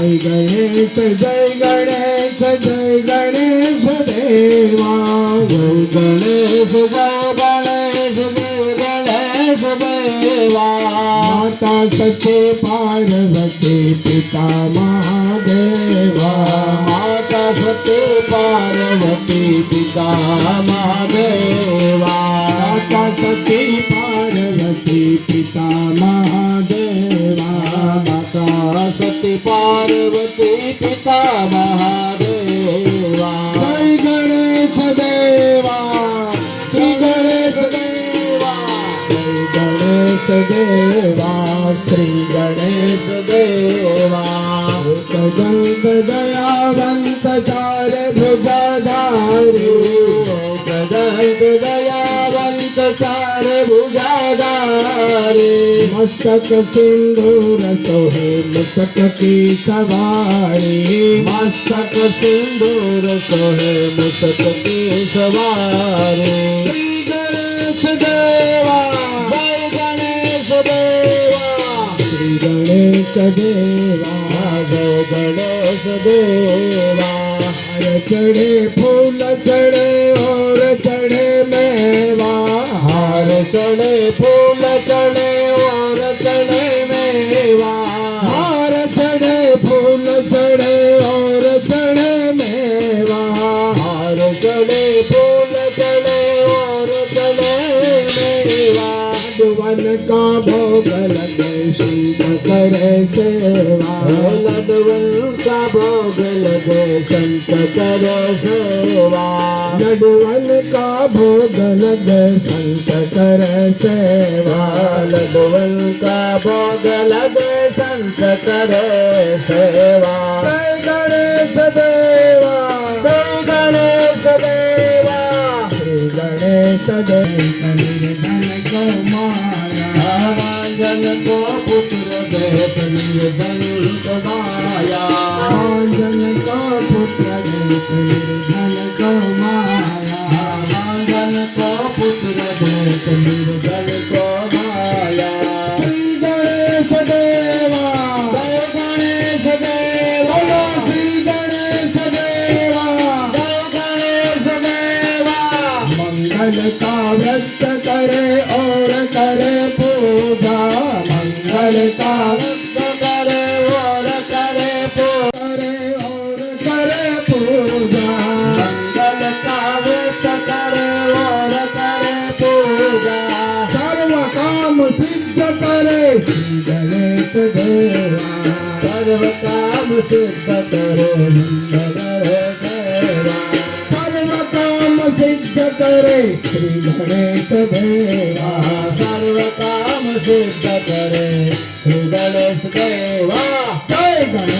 जय गणेश जय गणेश जय गणेश देवा जय गणेश जय गणेश जय गणेश देवा माता सचे पार्वती पिता महादेवा माता सचे पार्वती पिता महादेवा माता सचे પિતા મહાદેવા માતા સતી પાર્વતી પિતા મહાદેવ चार भुजादारे मस्तक सिंदूर सोहे मस्तक की सवारी मस्तक सिंदूर सोहे मस्तक की सवारी गणेश देवा गणेश देवा श्री गणेश देवा गणेश देवा चढ़े દેવા લડવંતા ભોગ લગે સંત કરે સેવા લડવન કા ભોગ લગે સંત કરે સેવા લડવન કા ભોગ લગે સંત કરે સેવા दन्तदाया जनकपुत्र जनकमाया जनकपुत्र जनकमी सर्वकाम सिद्ध करो सर्वकाम सिद्ध करे श्री गणेश देवा सर्वकाम सिद्ध करे श्री गणेश देवा जय गणेश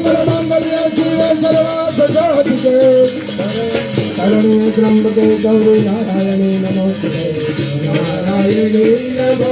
శరణే బ్రహ్మదే గౌరీ నారాయణే నమో నారాయణే నమో